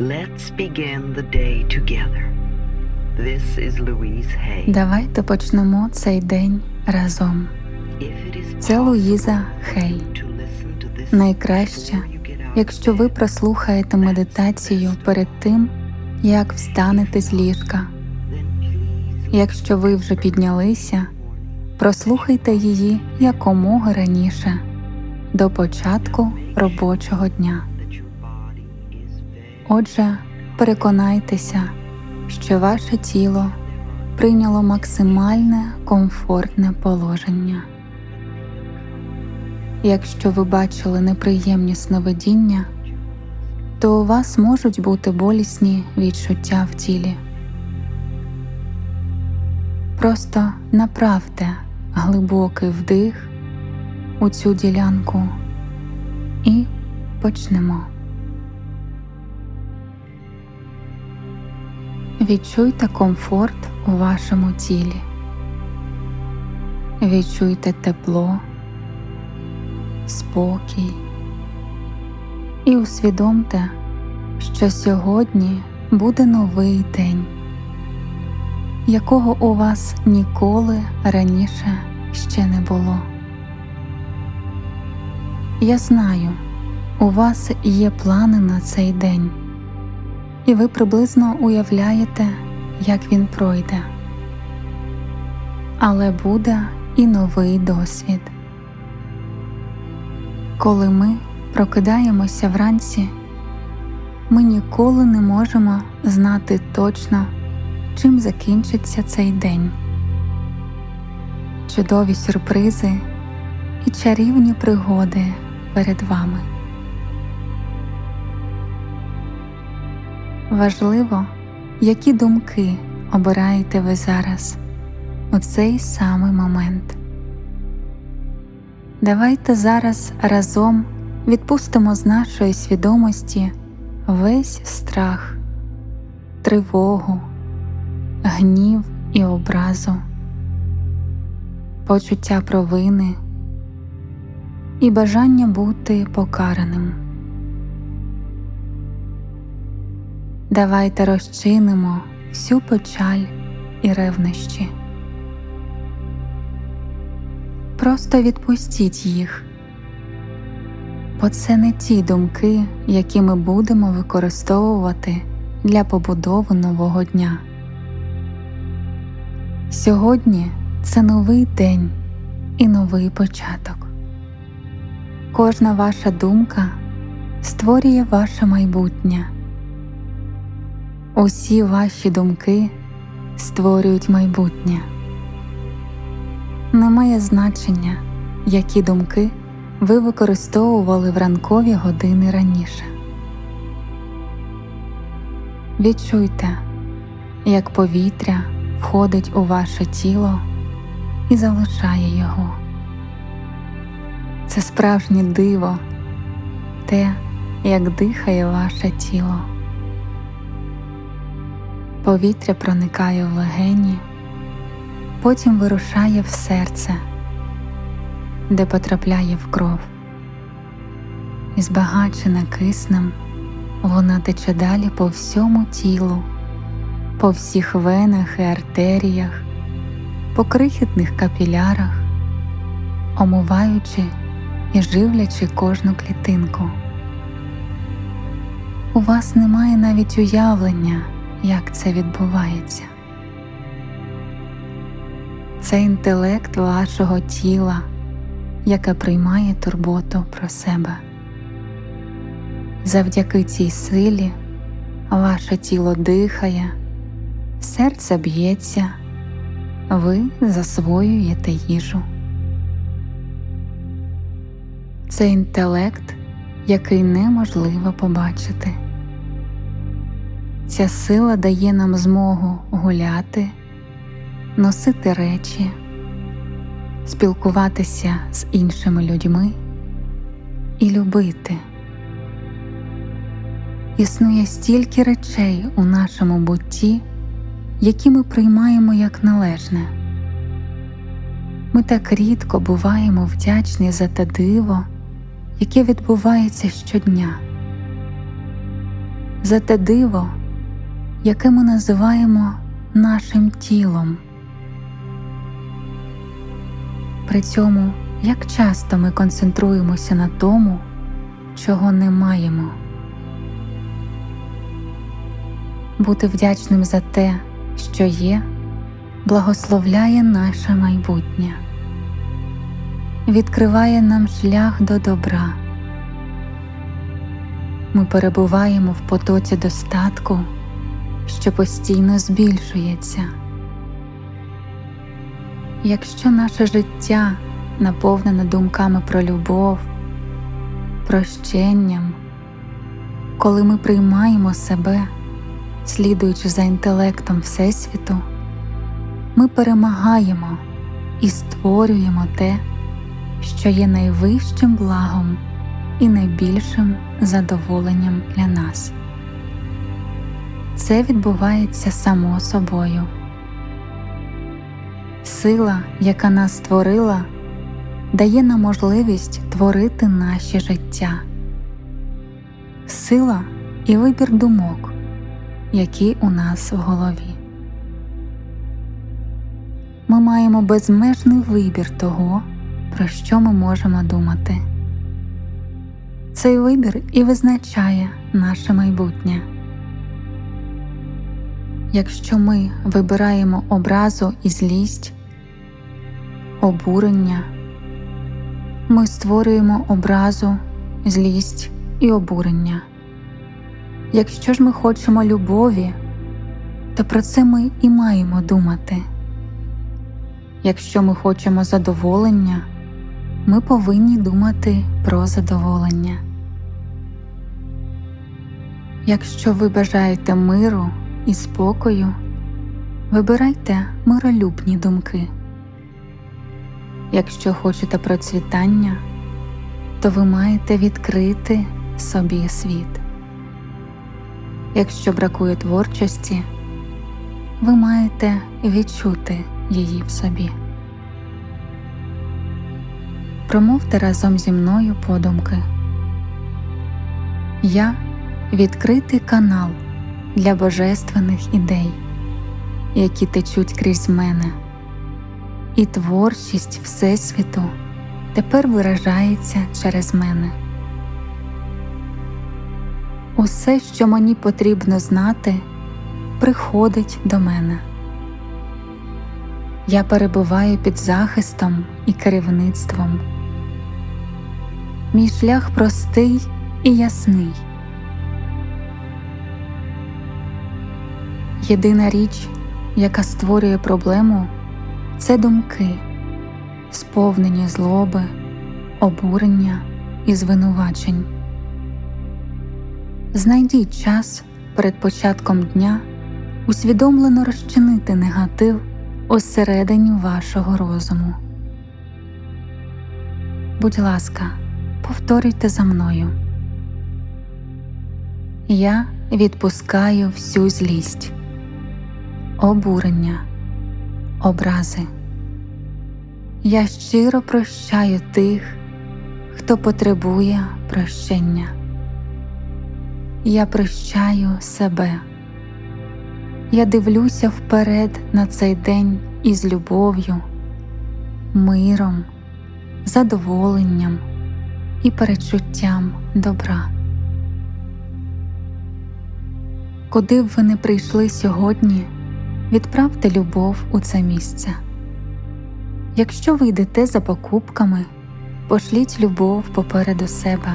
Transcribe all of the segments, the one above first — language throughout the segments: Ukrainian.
Let's begin the day together. This is Louise Hay. Давайте почнемо цей день разом. Це Луїза Хей. Найкраще, якщо ви прослухаєте медитацію перед тим, як встанете з ліжка. Якщо ви вже піднялися, прослухайте її якомога раніше, до початку робочого дня. Отже, переконайтеся, що ваше тіло прийняло максимальне комфортне положення. Якщо ви бачили неприємні сновидіння, то у вас можуть бути болісні відчуття в тілі. Просто направте глибокий вдих у цю ділянку і почнемо. Відчуйте комфорт у вашому тілі. Відчуйте тепло, спокій і усвідомте, що сьогодні буде новий день, якого у вас ніколи раніше ще не було. Я знаю, у вас є плани на цей день і ви приблизно уявляєте, як він пройде. Але буде і новий досвід. Коли ми прокидаємося вранці, ми ніколи не можемо знати точно, чим закінчиться цей день. Чудові сюрпризи і чарівні пригоди перед вами. Важливо, які думки обираєте ви зараз у цей самий момент. Давайте зараз разом відпустимо з нашої свідомості весь страх, тривогу, гнів і образу, почуття провини і бажання бути покараним. Давайте розчинимо всю печаль і ревнощі. Просто відпустіть їх, бо це не ті думки, які ми будемо використовувати для побудови нового дня. Сьогодні це новий день і новий початок. Кожна ваша думка створює ваше майбутнє. Усі ваші думки створюють майбутнє. Немає значення, які думки ви використовували в ранкові години раніше. Відчуйте, як повітря входить у ваше тіло і залишає його. Це справжнє диво, те, як дихає ваше тіло. Повітря проникає в легені, потім вирушає в серце, де потрапляє в кров. І збагачена киснем, вона тече далі по всьому тілу, по всіх венах і артеріях, по крихітних капілярах, омиваючи і живлячи кожну клітинку. У вас немає навіть уявлення як це відбувається. Це інтелект вашого тіла, яке приймає турботу про себе. Завдяки цій силі ваше тіло дихає, серце б'ється, ви засвоюєте їжу. Це інтелект, який неможливо побачити. Ця сила дає нам змогу гуляти, носити речі, спілкуватися з іншими людьми і любити. Існує стільки речей у нашому бутті, які ми приймаємо як належне. Ми так рідко буваємо вдячні за те диво, яке відбувається щодня. за те диво, яке ми називаємо нашим тілом. При цьому як часто ми концентруємося на тому, чого не маємо. Бути вдячним за те, що є, благословляє наше майбутнє, відкриває нам шлях до добра. Ми перебуваємо в потоці достатку, що постійно збільшується. Якщо наше життя наповнене думками про любов, прощенням, коли ми приймаємо себе, слідуючи за інтелектом Всесвіту, ми перемагаємо і створюємо те, що є найвищим благом і найбільшим задоволенням для нас. Це відбувається само собою. Сила, яка нас створила, дає нам можливість творити наші життя. Сила і вибір думок, які у нас в голові. Ми маємо безмежний вибір того, про що ми можемо думати. Цей вибір і визначає наше майбутнє. Якщо ми вибираємо образу і злість, обурення, ми створюємо образу, злість і обурення. Якщо ж ми хочемо любові, то про це ми і маємо думати. Якщо ми хочемо задоволення, ми повинні думати про задоволення. Якщо ви бажаєте миру і спокою, вибирайте миролюбні думки. Якщо хочете процвітання, то ви маєте відкрити собі світ. Якщо бракує творчості, ви маєте відчути її в собі. Промовте разом зі мною подумки. Я відкритий канал для божественних ідей, які течуть крізь мене, і творчість Всесвіту тепер виражається через мене. Усе, що мені потрібно знати, приходить до мене. Я перебуваю під захистом і керівництвом. Мій шлях простий і ясний. Єдина річ, яка створює проблему, це думки, сповнені злоби, обурення і звинувачень. Знайдіть час перед початком дня усвідомлено розчинити негатив усередині вашого розуму. Будь ласка, повторюйте за мною. Я відпускаю всю злість, обурення, образи. Я щиро прощаю тих, хто потребує прощення. Я прощаю себе. Я дивлюся вперед на цей день із любов'ю, миром, задоволенням і перечуттям добра. Куди б ви не прийшли сьогодні, відправте любов у це місце. Якщо ви йдете за покупками, пошліть любов попереду себе,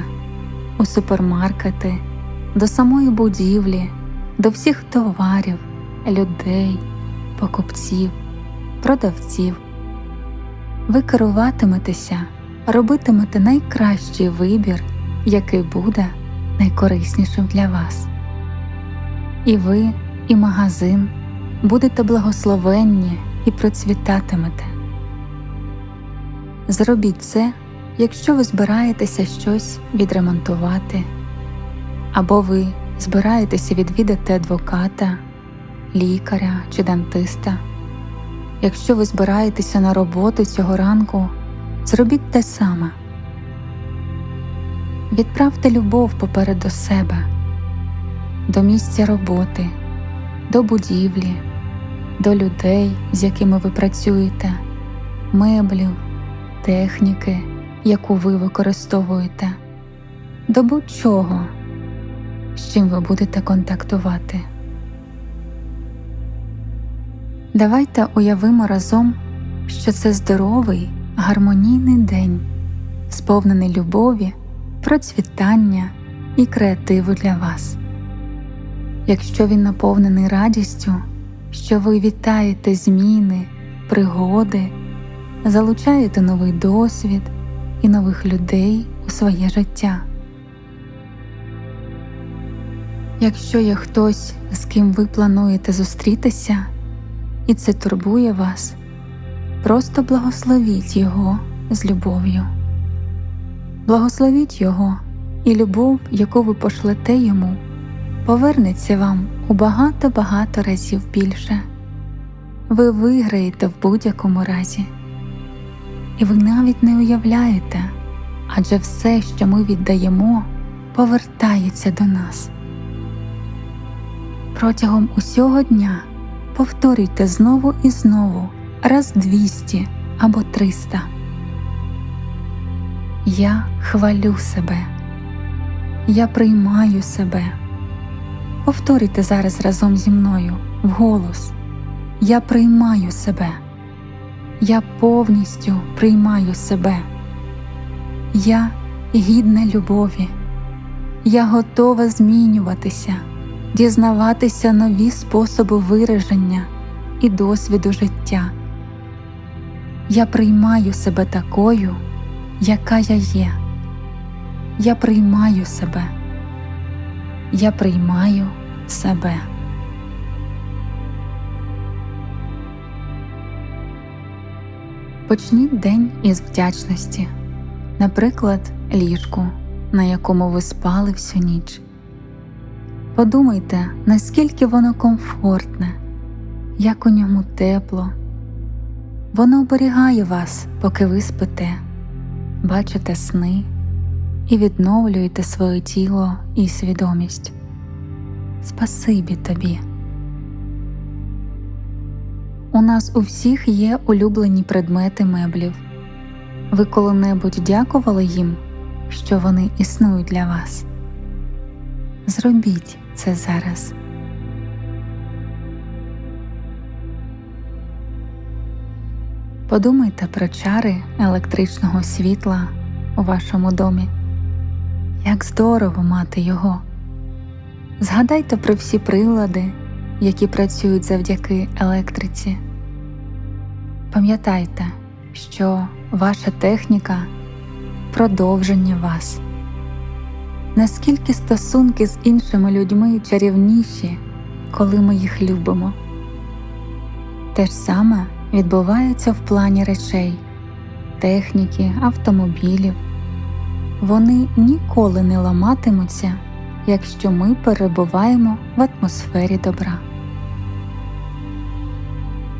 у супермаркети, до самої будівлі, до всіх товарів, людей, покупців, продавців. Ви керуватиметеся, робитимете найкращий вибір, який буде найкориснішим для вас. І ви, і магазин будете благословенні і процвітатимете. Зробіть це, якщо ви збираєтеся щось відремонтувати, або ви збираєтеся відвідати адвоката, лікаря чи дантиста. Якщо ви збираєтеся на роботу цього ранку, зробіть те саме. Відправте любов попереду себе. до місця роботи, до будівлі, до людей, з якими ви працюєте, меблів, техніки, яку ви використовуєте, до будь-чого, з чим ви будете контактувати. Давайте уявимо разом, що це здоровий, гармонійний день, сповнений любові, процвітання і креативу для вас. Якщо він наповнений радістю, що ви вітаєте зміни, пригоди, залучаєте новий досвід і нових людей у своє життя. Якщо є хтось, з ким ви плануєте зустрітися, і це турбує вас, просто благословіть Його з любов'ю. Благословіть Його, і любов, яку ви пошлете йому, повернеться вам у багато-багато разів більше. Ви виграєте в будь-якому разі. І ви навіть не уявляєте, адже все, що ми віддаємо, повертається до нас. Протягом усього дня повторюйте знову і знову, раз 200 або 300. Я хвалю себе. Я приймаю себе. Повторюйте зараз разом зі мною вголос. Я приймаю себе. Я повністю приймаю себе. Я гідна любові. Я готова змінюватися, дізнаватися нові способи вираження і досвіду життя. Я приймаю себе такою, яка я є. Я приймаю себе. Я приймаю себе. Почніть день із вдячності, наприклад, ліжку, на якому ви спали всю ніч. Подумайте, наскільки воно комфортне, як у ньому тепло. Воно оберігає вас, поки ви спите, бачите сни і відновлюєте своє тіло і свідомість. Спасибі тобі. У нас у всіх є улюблені предмети меблів. Ви коли-небудь дякували їм, що вони існують для вас. Зробіть це зараз. Подумайте про чари електричного світла у вашому домі. Як здорово мати його. Згадайте про всі прилади, які працюють завдяки електриці. Пам'ятайте, що ваша техніка продовження вас. Наскільки стосунки з іншими людьми чарівніші, коли ми їх любимо. Те ж саме відбувається в плані речей, техніки, автомобілів. Вони ніколи не ламатимуться, якщо ми перебуваємо в атмосфері добра.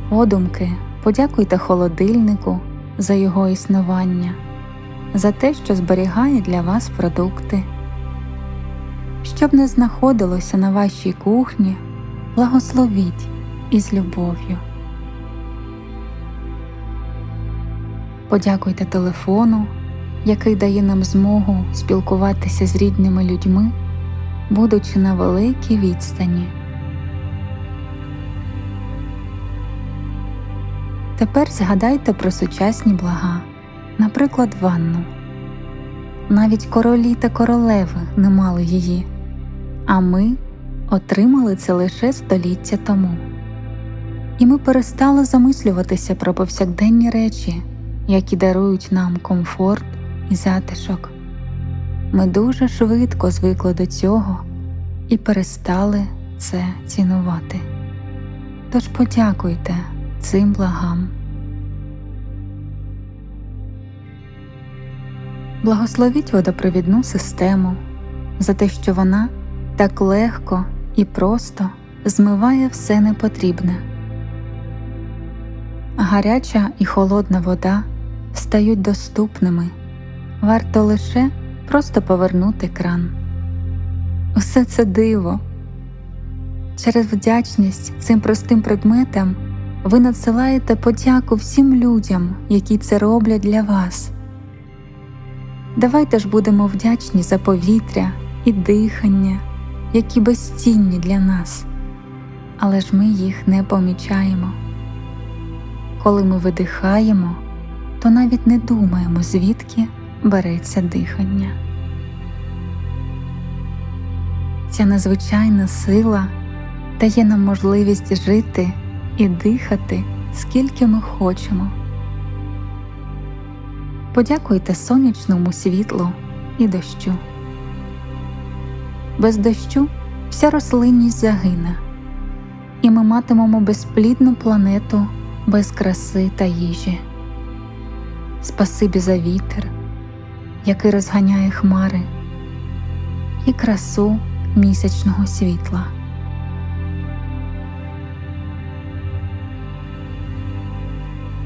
Подумки подякуйте холодильнику за його існування, за те, що зберігає для вас продукти. Щоб не знаходилося на вашій кухні, благословіть із любов'ю. Подякуйте телефону, який дає нам змогу спілкуватися з рідними людьми, будучи на великій відстані. Тепер згадайте про сучасні блага, наприклад, ванну. Навіть королі та королеви не мали її, а ми отримали це лише століття тому. І ми перестали замислюватися про повсякденні речі, які дарують нам комфорт і затишок. Ми дуже швидко звикли до цього і перестали це цінувати. Тож подякуйте цим благам. Благословіть водопровідну систему за те, що вона так легко і просто змиває все непотрібне. Гаряча і холодна вода стають доступними, варто лише просто повернути кран. Усе це диво, Через вдячність цим простим предметам ви надсилаєте подяку всім людям, які це роблять для вас. Давайте ж будемо вдячні за повітря і дихання, які безцінні для нас, але ж ми їх не помічаємо. Коли ми видихаємо, то навіть не думаємо, звідки береться дихання. Ця надзвичайна сила дає нам можливість жити і дихати, скільки ми хочемо. Подякуйте сонячному світлу і дощу. Без дощу вся рослинність загине, і ми матимемо безплідну планету без краси та їжі. Спасибі за вітер, який розганяє хмари, і красу місячного світла.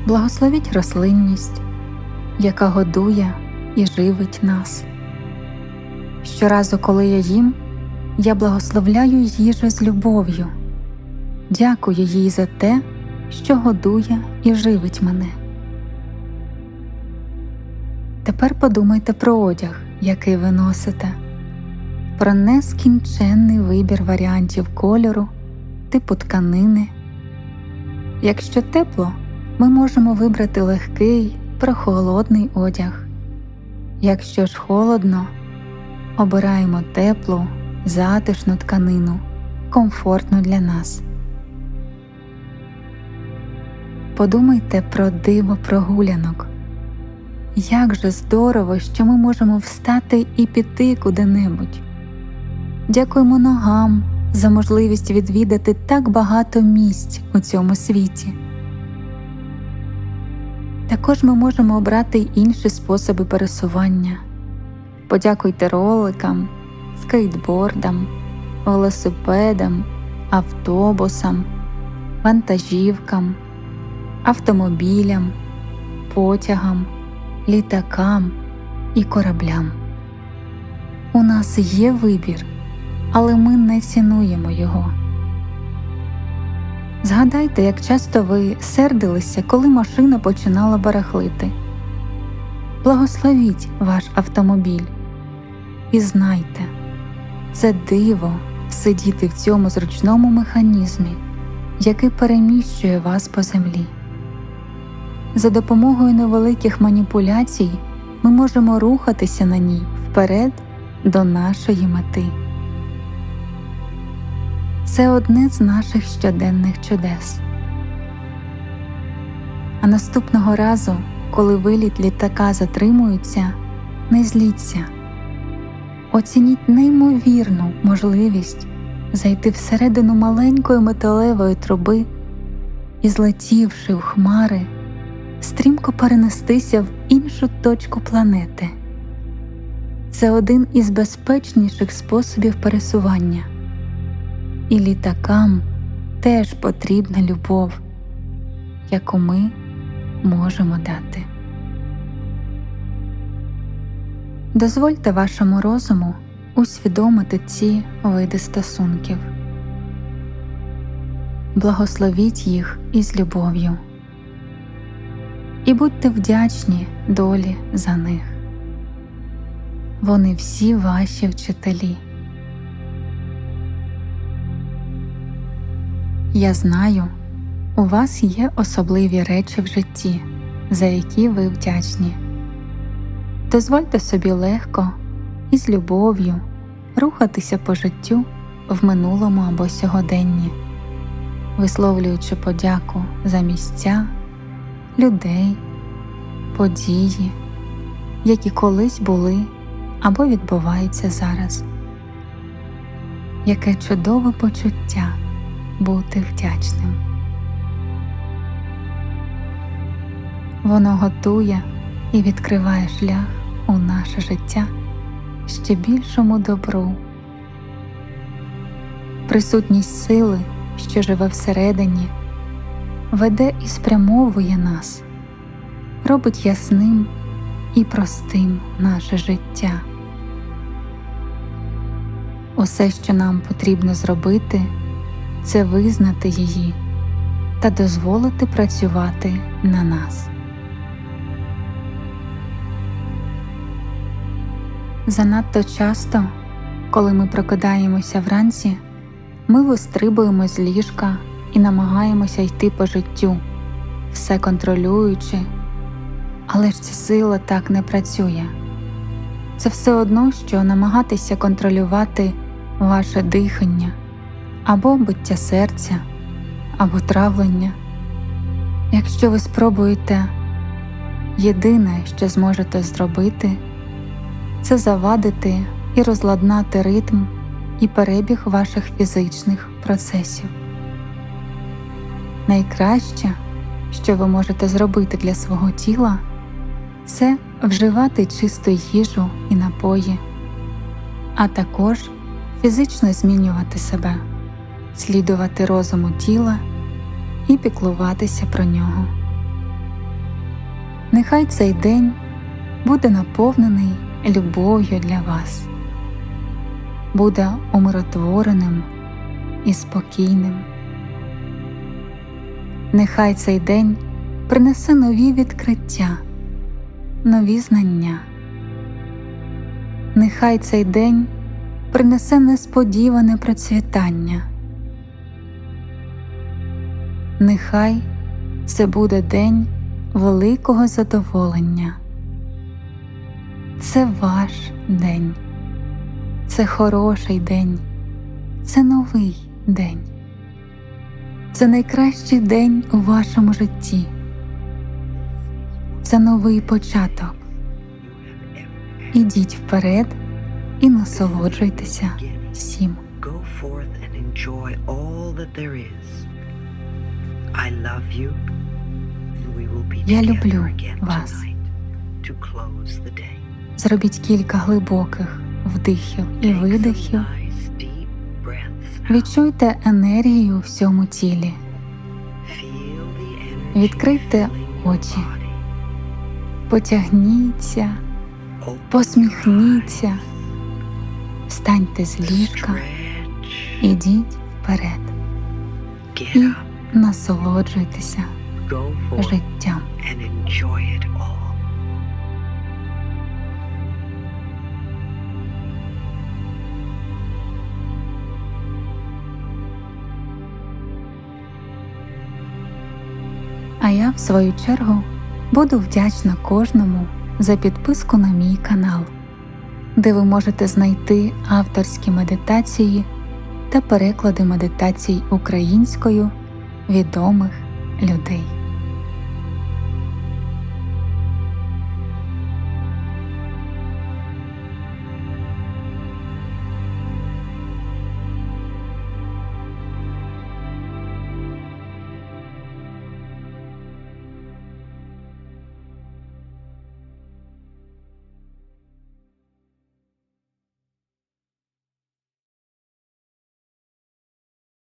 Благословіть рослинність, яка годує і живить нас. Щоразу, коли я їм, я благословляю їжу з любов'ю, дякую їй за те, що годує і живить мене. Тепер подумайте про одяг, який ви носите, про нескінченний вибір варіантів кольору, типу тканини. Якщо тепло, ми можемо вибрати легкий, прохолодний одяг. Якщо ж холодно, обираємо теплу, затишну тканину, комфортну для нас. Подумайте про диво прогулянок. Як же здорово, що ми можемо встати і піти куди-небудь. Дякуємо ногам за можливість відвідати так багато місць у цьому світі. Також ми можемо обрати інші способи пересування. Подякуйте роликам, скейтбордам, велосипедам, автобусам, вантажівкам, автомобілям, потягам, літакам і кораблям. У нас є вибір, але ми не цінуємо його. Згадайте, як часто ви сердилися, коли машина починала барахлити. Благословіть ваш автомобіль і знайте, це диво сидіти в цьому зручному механізмі, який переміщує вас по землі. За допомогою невеликих маніпуляцій ми можемо рухатися на ній вперед до нашої мети. Це одне з наших щоденних чудес. А наступного разу, коли виліт літака затримується, не зліться, оцініть неймовірну можливість зайти всередину маленької металевої труби і, злетівши в хмари, стрімко перенестися в іншу точку планети. Це один із безпечніших способів пересування і літакам теж потрібна любов, яку ми можемо дати. Дозвольте вашому розуму усвідомити ці види стосунків, благословіть їх із любов'ю і будьте вдячні долі за них. Вони всі ваші вчителі. Я знаю, у вас є особливі речі в житті, за які ви вдячні. Дозвольте собі легко і з любов'ю рухатися по життю в минулому або сьогоденні, висловлюючи подяку за місця, людей, події, які колись були або відбуваються зараз. Яке чудове почуття бути вдячним. Воно готує і відкриває шлях у наше життя ще більшому добру. Присутність сили, що живе всередині, веде і спрямовує нас, робить ясним і простим наше життя. Усе, що нам потрібно зробити, це визнати її та дозволити працювати на нас. Занадто часто, коли ми прокидаємося вранці, ми вистрибуємо з ліжка і намагаємося йти по життю, все контролюючи, але ж ця сила так не працює. Це все одно, що намагатися контролювати ваше дихання або биття серця, або травлення. Якщо ви спробуєте, єдине, що зможете зробити, це завадити і розладнати ритм і перебіг ваших фізичних процесів. Найкраще, що ви можете зробити для свого тіла, це вживати чисту їжу і напої, а також фізично змінювати себе, слідувати розуму тіла і піклуватися про нього. Нехай цей день буде наповнений любов'ю для вас, буде умиротвореним і спокійним. Нехай цей день принесе нові відкриття, нові знання. Нехай цей день принесе несподіване процвітання. Нехай це буде день великого задоволення. Це ваш день, це хороший день, це новий день. Це найкращий день у вашому житті. Це новий початок. Ідіть вперед і насолоджуйтеся всім. Go forth and enjoy all that there is. I love you, we will be Я люблю вас. Зробіть кілька глибоких вдихів і видихів. Відчуйте енергію у всьому тілі. Відкрийте очі. Потягніться, посміхніться, встаньте з ліжка, ідіть вперед і насолоджуйтеся життям. А я, в свою чергу, буду вдячна кожному за підписку на мій канал, де ви можете знайти авторські медитації та переклади медитацій українською відомих людей.